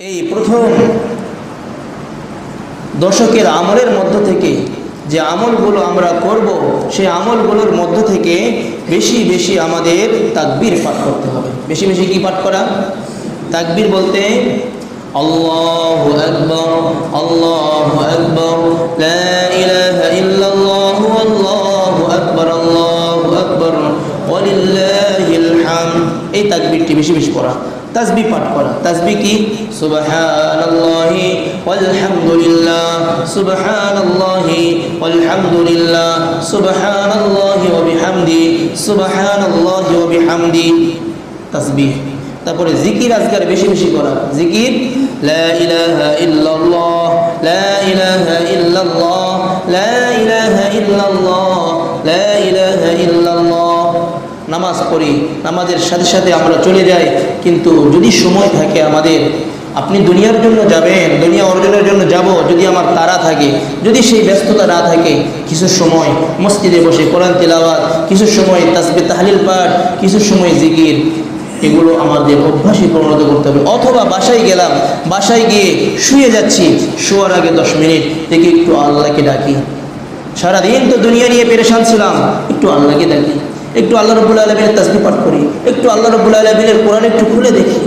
এই প্রথম দশকের আমলের মধ্য থেকে যে আমলগুলো আমরা করব, সেই আমলগুলোর মধ্য থেকে বেশি বেশি আমাদের তাকবির পাঠ করতে হবে। বেশি বেশি কি পাঠ করা? তাকবির বলতে, আল্লাহু আকবার আল্লাহু আকবার এই তাকবিরটি বেশি বেশি পড়া। তাসবি পাঠ করা। তাসবি কি? সুবহানাল্লাহি ওয়ালহামদুলিল্লাহ সুবহানাল্লাহি ওয়ালহামদুলিল্লাহ, সুবহানাল্লাহি ওয়া বিহামদি, সুবহানাল্লাহি ওয়া বিহামদি। তাসবিহ তারপরে জিকির আজকার বেশি বেশি করা। জিকির, লা ইলাহা ইল্লাল্লাহ, লা ইলাহা ইল্লাল্লাহ, লা ইলাহা ইল্লাল্লাহ নামাজ পড়ি, নামাজের সাথে সাথে আমরা চলে যাই। কিন্তু যদি সময় থাকে আমাদের, আপনি দুনিয়ার জন্য যাবেন, দুনিয়া অর্জনের জন্য যাব, যদি আমার তারা থাকে, যদি সেই ব্যস্ততা না থাকে, কিছু সময় মসজিদে বসে কোরআন তিলাওয়াত, কিছু সময় তাসবে তাহলিল পাঠ, কিছু সময় জিকির, এগুলো আমাদের অভ্যাসে পরিণত করতে হবে। অথবা বাসায় গেলাম, বাসায় গিয়ে শুয়ে যাচ্ছি, শোয়ার আগে দশ মিনিট, দেখি একটু আল্লাহকে ডাকি। সারাদিন তো দুনিয়া নিয়ে পেরেশান ছিলাম, একটু আল্লাহকে ডাকি। একটু আল্লাহ রব্বুল আলমিনের তাসবি পাঠ করি একটু আল্লাহ রব্বুল আলমিনের কোরআন একটু খুলে দেখি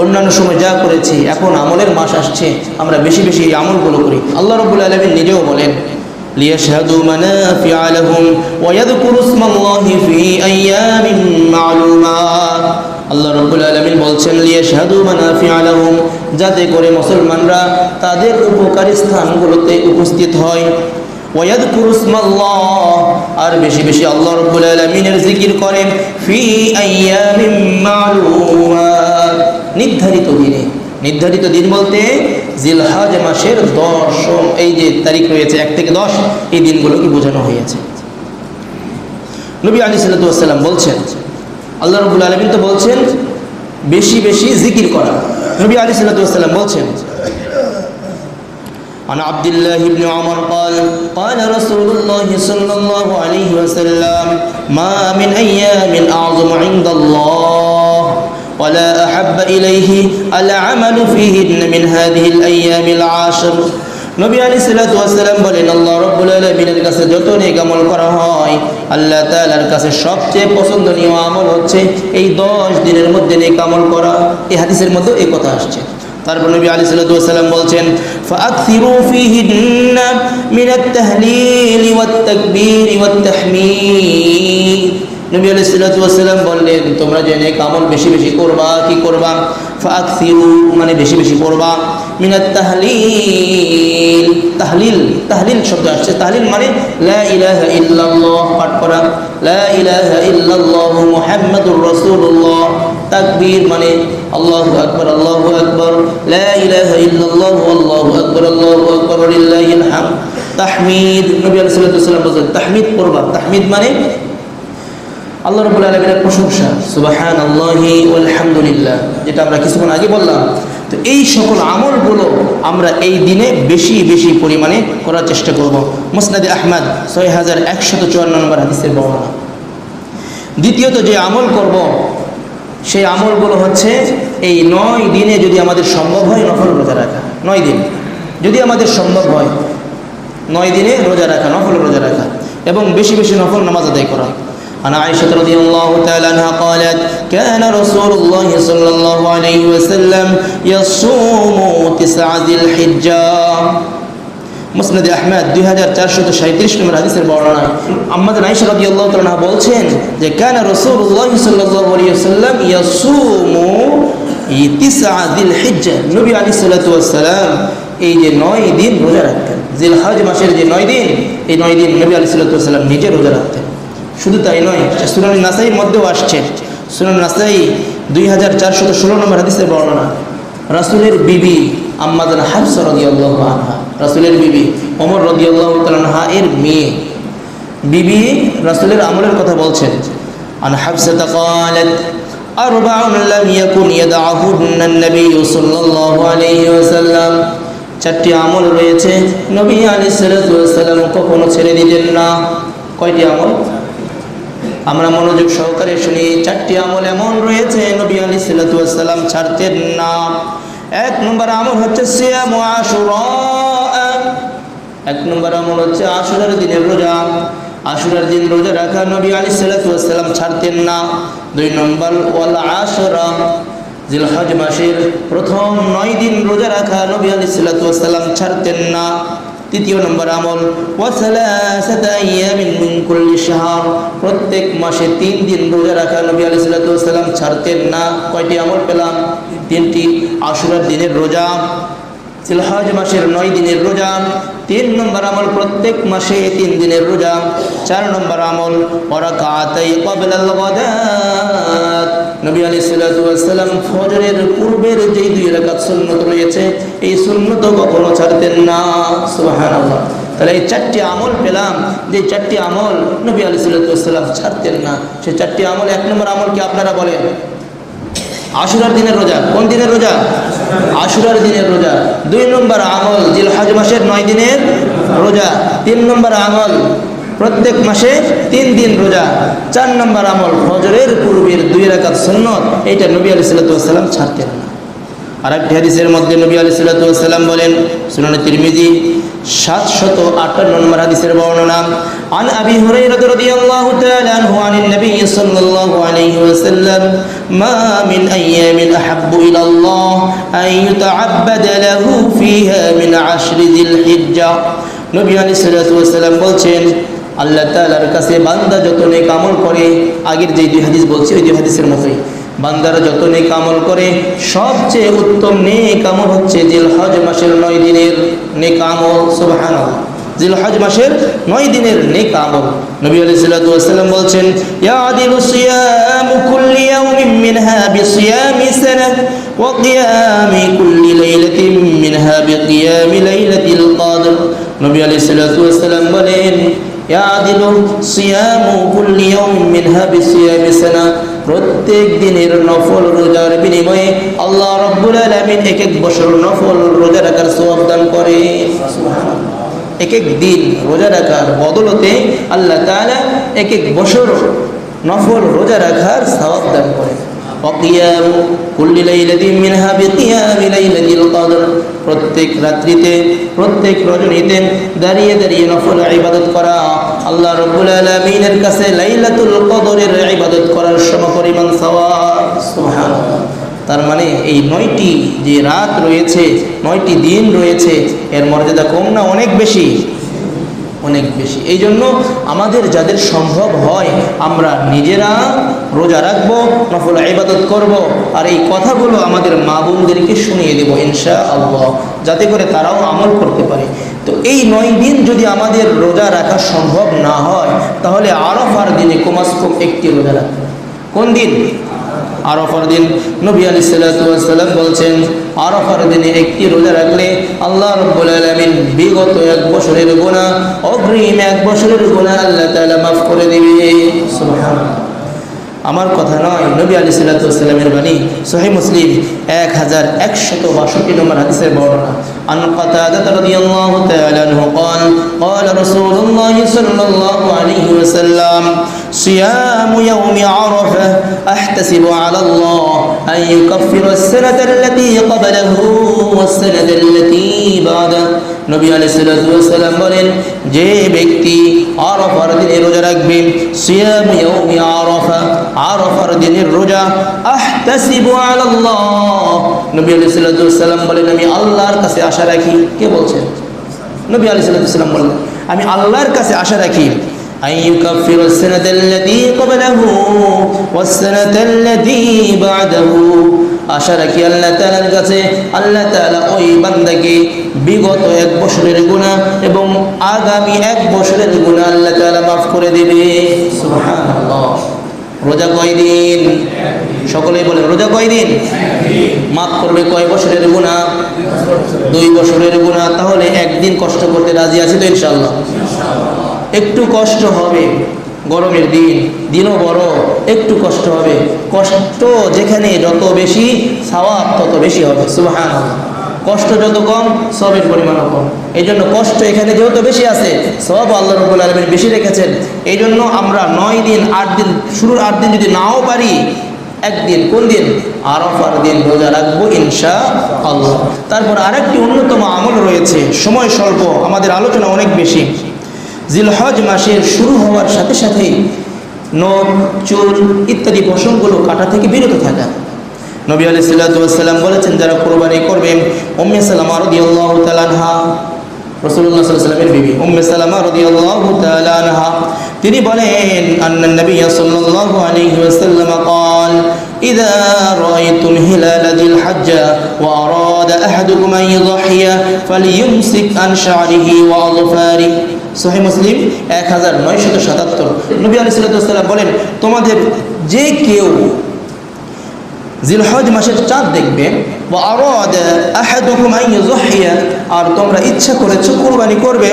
অন্যান্য সময় যা করেছি এখন আমলের মাস আসছে আমরা বেশি বেশি এই আমলগুলো করি আল্লাহ রব্বুল আলমিন নিজেও বলেন ليشهدوا منافع لهم ويذكروا اسم الله في أيام معلومات আল্লাহ রব্বুল আলমিন বলছেন লিয়াশহাদু মানাফিআ লাহুম যাতে করে মুসলমানরা তাদের উপকারী স্থানগুলোতে উপস্থিত হয় ওয়াদকুরু ইসমাল্লাহ আর বেশি বেশি আল্লাহ রাব্বুল আলামিনের জিকির করেন, ফি নির্ধারিত দিনে, নির্ধারিত দিন বলতে জিলহাজ মাসের দশম, এই যে তারিখ রয়েছে, এক থেকে দশ, এই দিনগুলোকে বোঝানো হয়েছে। নবী আলী সাল্লাম বলছেন, আল্লাহ রবুল আলমিন তো বলছেন, বেশি বেশি জিকির করা। নবী আলী সাল্লাম বলছেন عن عبد الله بن عمر قال قال رسول الله صلى الله عليه وسلم ما من أيام أعظم عند الله ولا أحب إليه العمل فيهن من هذه الأيام العاشر নবী আলী সাল্লাম বলেন আল্লাহ রব্বুল আলমিনের কাছে যত নেক আমল করা হয় আল্লাহ তালার কাছে সবচেয়ে পছন্দনীয় আমল হচ্ছে এই দশ দিনের মধ্যে নেক আমল করা এই হাদিসের মধ্যে এই কথা আসছে তারপর নবী আলী সাল্লাম বলছেন فأكثروا فيهن من التهليل والتكبير والتحميد নবী আলী সাল্লাম বললেন তোমরা যে নেক আমল বেশি বেশি করবা কি করবা ফাকসিরু মানে বেশি বেশি করবা মিনাত তাহলিল তাহলিল তাহলিল শব্দ আসছে তাহলিল মানে লা ইলাহা ইল্লাল্লাহ পাঠ করা লা ইলাহা ইল্লাল্লাহ মুহাম্মাদুর রাসূলুল্লাহ তাকবীর মানে আল্লাহু আকবার আল্লাহু আকবার, লা ইলাহা ইল্লাল্লাহ, আল্লাহু আকবার আল্লাহু আকবার লিল্লাহিল হামদ তাহমিদ, নবী আলাইহিস সালাম বলেন তাহমিদ করবা তাহমিদ মানে আল্লাহ রবুল আলমিনের প্রশংসা। সুবাহান আল্লাহি যেটা আমরা কিছুক্ষণ আগে বললাম। তো এই সকল আমলগুলো আমরা এই দিনে বেশি বেশি পরিমাণে করার চেষ্টা করব। মুসনাদে আহমদ, ছয় হাজার একশত চুয়ান্ন নম্বর হাদিসের বর্ণনা। দ্বিতীয়ত যে আমল করব সেই আমলগুলো হচ্ছে এই নয় দিনে যদি আমাদের সম্ভব হয় নফল রোজা রাখা নয় দিন যদি আমাদের সম্ভব হয় নয় দিনে রোজা রাখা নফল রোজা রাখা এবং বেশি বেশি নফল নামাজ আদায় করা عن عائشة رضي الله تعالى عنها قالت كان رسول الله صلى الله عليه وسلم يصوم تسع ذي الحجة মুসনাদ আহমেদ দুই হাজার চারশত সাঁত্রিশ নম্বর হাদিসের বর্ণনা। আমাদের আইসা রবি আল্লাহ তালা বলছেন যে, কেন রসুল্লাহ সাল্লাম ইয়াসুমু তিসাদিল হিজ্জা নবী আলী এই যে নয় দিন রোজা রাখতেন। জিল হজ মাসের যে নয় দিন, এই নয় দিন নবী আলী সাল্লাম নিজে রোজা রাখতেন। শুধু তাই নয় সুনানি নাসাইয়ের মধ্যেও আসছে। সুনান নাসাই দুই হাজার চারশত ষোলো নম্বর হাদিসের বর্ণনা। রাসুলের বিবি আম্মাদান হাফসা রদিয়াল্লাহ আনহা রাসুলের বিবি অমর রদিয়াল্লাহ তালহা এর মেয়ে বিবি রাসুলের আমলের কথা বলছেন আন হাফসা قالت أربع لم يكن يدعهن النبي صلى الله عليه وسلم চারটি আমল রয়েছে নবী আলী সাল্লাম কখনো ছেড়ে দিতেন না কয়টি আমল আমরা মনোযোগ সহকারে শুনি চারটি আমল এমন রয়েছে নবী আলী সাল্লাম ছাড়তেন না এক নম্বর আমল হচ্ছে সিয়াম আশুরা এক নম্বর আমল হচ্ছে আশুরার দিনের রোজা। আশুরার দিন রোজা রাখা নবী আলী সাল্লাম ছাড়তেন না। দুই নম্বর, ওয়াল আশুরা, জিলহজ মাসের প্রথম নয় দিন রোজা রাখা নবী আলী সাল্লাম ছাড়তেন না। তৃতীয় নম্বর আমল শাহর, প্রত্যেক মাসে তিন দিন রোজা রাখা নবী আলী সাল্লাম ছাড়তেন না। কয়টি আমল পেলাম? তিনটি, আশুরার দিনের রোজা। সিলহজ মাসের নয় দিনের রোজা, তিন নম্বর আমল প্রত্যেক মাসে তিন দিনের রোজা, চার নম্বর আমল পূর্বের যেই দুই সুন্নত রয়েছে, এই ছাড়তেন না। তাহলে এই চারটি আমল পেলাম, যে চারটি আমল ছাড়তেন না। সেই চারটি আমল এক নম্বর আপনারা বলেন? আশুরার দিনের রোজা, কোন দিনের রোজা? আশুরার দিনের রোজা। দুই নম্বর আমল জিল হজ মাসের নয় দিনের রোজা, তিন নম্বর আমল প্রত্যেক মাসে তিন দিন রোজা, চার নম্বর আমল ফজরের পূর্বের দুই রাকাত সুন্নত, এইটা নবী আলি সাল্লাম ছাড়তেন না। আর একটি হাদিসের মধ্যে নবী আলি সাল্লাম বলেন, সুনানি তিরমিজি, সাতশত আটান্ন নম্বর হাদিসের বর্ণনা عن أبي هريرة رضي الله تعالى عنه عن النبي صلى الله عليه وسلم ما من أيام أحب إلى الله أن يتعبد له فيها من عشر ذي الحجة নবী আলী সাল্লাম বলছেন আল্লাহ তালার কাছে বান্দা যত নেক আমল করে আগের যে দুই হাদিস বলছি ওই দুই হাদিসের মতোই বান্দারা যত নেক আমল করে সবচেয়ে উত্তম নেক আমল হচ্ছে জিল হজ মাসের নয় দিনের নেক আমল সুবাহান জিল হজ মাসের নয় দিনের নেক আমল। নবী সালাতু ওয়াসাল্লাম বলছেন নবী সালাতু ওয়াসাল্লাম বলেন প্রত্যেক দিনের নফল রোজার বিনিময়ে আল্লাহ রব্বুল আলামিন এক এক বছর নফল রোজা রাখার সওয়াব দান করে এক এক দিন রোজা রাখার বদলতে আল্লাহ তালা এক এক বছর নফল রোজা রাখার সাবাব দান করে অকিয়াম কুল্লি লাইলাতি মিনহা বিকিয়ামি লাইলাতিল কদর। প্রত্যেক রাত্রিতে, প্রত্যেক রজনীতে দাঁড়িয়ে দাঁড়িয়ে নফল ইবাদত করা, আল্লাহ রব্বুল আলামিনের কাছে লাইলাতুল কদরের ইবাদত করার সমপরিমাণ সওয়াব। তার মানে এই নয়টি যে রাত রয়েছে, নয়টি দিন রয়েছে, এর মর্যাদা কম না অনেক বেশি? অনেক বেশি। এই জন্য আমাদের যাদের সম্ভব হয়, আমরা নিজেরা রোজা রাখব, নফল ইবাদত করব, আর এই কথাগুলো আমাদের মা বোনদেরকে শুনিয়ে দেবো ইনশা আল্লাহ যাতে করে তারাও আমল করতে পারে। তো এই নয় দিন যদি আমাদের রোজা রাখা সম্ভব না হয়, তাহলে আরও আরফার দিনে কমাস কম একটি রোজা রাখবে। কোন দিন? আরফার দিন নবী আলী সাল্লাম বলছেন, আরফার দিনে একটি রোজা রাখলে আল্লাহ রব্বুল আলমিন বিগত এক বছরের গোনা অগ্রিম এক বছরের গোনা আল্লাহ তালা মাফ করে দেবে। আমার কথা নয় নবী আলী সাল্লামের বাণী সহি মুসলিম এক হাজার একশত বাষট্টি নম্বর হাদিসের বর্ণনা عن قتادة رضي الله تعالى عنه قال قال رسول الله صلى الله عليه وسلم صيام يوم عرفة أحتسب على الله أن يكفر السنة التي قبله والسنة التي بعده নবী আলি সাল্লাম বলেন যে ব্যক্তি আরফার দিনে রোজা রাখবে সিয়াম ইয়াউমি আরফা আরফার দিনের রোজা আহতাসিবু আলাল্লাহ নবী আলি সাল্লাম বলেন আমি আল্লাহর কাছে আশা রাখি কে বলছেন নবী আলি সাল্লাম বললেন আমি আল্লাহর কাছে আশা রাখি أن يكفر السنة التي قبله والسنة التي بعده আশা রাখি আল্লাহ তালার কাছে আল্লাহ তালা ওই বান্দাকে বিগত এক বছরের গুণা এবং আগামী এক বছরের গুণা আল্লাহ তালা মাফ করে দেবে সুবহানাল্লাহ। রোজা কয়দিন সকলেই বলে, রোজা কয়দিন মাফ করবে কয় বছরের গুণা দুই বছরের গুণা তাহলে একদিন কষ্ট করতে রাজি আছি তো ইনশাল্লাহ একটু কষ্ট হবে, গরমের দিন, দিনও বড়, একটু কষ্ট হবে। কষ্ট যেখানে যত বেশি, সওয়াব তত বেশি হবে সুবহান কষ্ট যত কম, সবের পরিমাণও কম। এই জন্য কষ্ট এখানে যেহেতু বেশি আছে, সব আল্লাহ রবুল আলমের বেশি রেখেছেন। এই জন্য আমরা নয় দিন, আট দিন, শুরুর আট দিন যদি নাও পারি, একদিন, কোন দিন? আরফার দিন রোজা রাখব ইনশা আল্লাহ তারপর আরেকটি অন্যতম আমল রয়েছে, সময় স্বল্প, আমাদের আলোচনা অনেক বেশি। জিলহজ মাসের শুরু হওয়ার সাথে সাথে নখ, চুল ইত্যাদি পশমগুলো কাটা থেকে বিরত থাকা। নবী আলি সাল্লাম বলেছেন যারা কোরবানি করবেন উম্মে সালামা রাদিয়াল্লাহু তাআলা আনহা রাসূলুল্লাহ সাল্লাল্লাহু আলাইহি ওয়াসাল্লামের বিবি উম্মে সালামা রাদিয়াল্লাহু তাআলা আনহা তিনি বলেন আন্না নবী সাল্লাল্লাহু আলাইহি ওয়াসাল্লাম قال إذا رأيتم هلال ذي الحجة وأراد أحدكم أن يضحي فليمسك عن شعره وأظفاره সহি মুসলিম এক হাজার নয়শত সাতাত্তর নবী আলি সাল্লাম বলেন তোমাদের যে কেউ জিলহজ মাসের চাঁদ দেখবে। আরও তোমরা ইচ্ছা করেছ কুরবানি করবে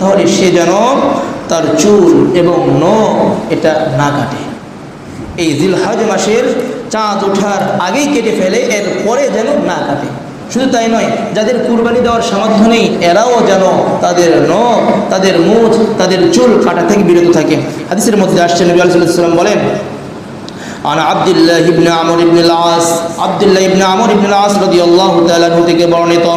তাহলে সে যেন তার চুল এবং নখ এটা না কাটে। এই জিলহজ মাসের চাঁদ ওঠার আগেই কেটে ফেলে এর পরে যেন না কাটে। শুধু তাই নয়, যাদের কুরবানি দেওয়ার সামর্থ্য নেই, এরাও যেন তাদের নখ, তাদের মুখ, তাদের চুল কাটা থেকে বিরত থাকে। হাদিসের মধ্যে আসছে, নবী আলাইহিস সালাম বলেন عن عبد الله بن عمرو بن العاص عبد الله بن عمرو بن العاص رضي الله تعالى عنه থেকে বর্ণিত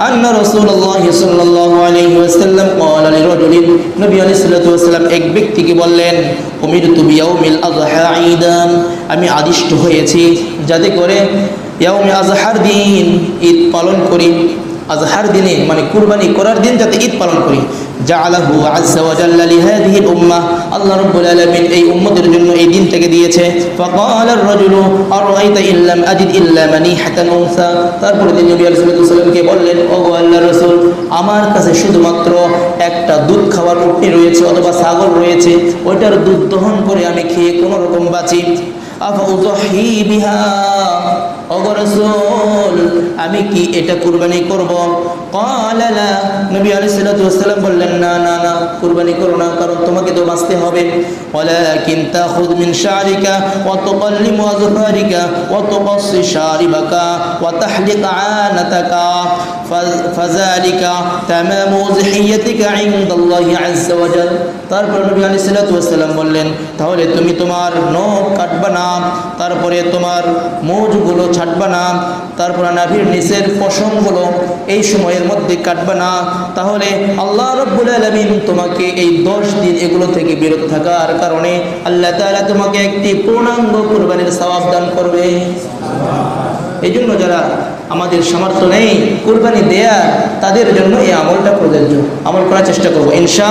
أن رسول الله صلى الله عليه وسلم قال لرجل নবী আলাইহিস সাল্লাতু ওয়াসাল্লাম এক ব্যক্তিকে বললেন উমিরতু বিয়াউমিল আযহা ঈদান আমি আদিষ্ট হয়েছি যাতে করে ইয়াউমে আজহার দিন ঈদ পালন করি আজহার দিনে মানে কুরবানি করার দিন যাতে ঈদ পালন করি। ওয়া জাল্লা লিহাদিহি উম্মাহ। আল্লাহ রাব্বুল আলামিন এই উম্মতের জন্য এই দিনটাকে দিয়েছে। তারপরে তিনি নবী আলাইহিস সাল্লামকে বললেন, ও আল্লাহ রসুল, আমার কাছে শুধুমাত্র একটা দুধ খাওয়ার উটনি রয়েছে অথবা ছাগল রয়েছে। ওইটার দুধ দহন করে আমি খেয়ে কোনো রকম বাঁচি। আফা অগরসুল আমি কি এটা কুরবানি করব? ক্বালা লা, নবী আলাইহিস সালাতু ওয়াসসালাম বললেন, না না না করো না, কারণ তোমাকে তো বাঁচতে হবে। বললেন, তাহলে তুমি তোমার নখ না, তারপরে তোমার মুজগুলো ছাড়বা না, তারপর নাভির নিচের পশমগুলো এই সময়ের মধ্যে কাটবা না। তাহলে আল্লাহ রব্বুল আলমিন তোমাকে এই দশ দিন এগুলো থেকে বিরত থাকার কারণে আল্লাহ তাআলা তোমাকে একটি পূর্ণাঙ্গ কোরবানির সওয়াব দান করবে। এই জন্য যারা আমাদের সামর্থ্য নেই কোরবানি দেয়া, তাদের জন্য এই আমলটা প্রযোজ্য। আমল করার চেষ্টা করব ইনশা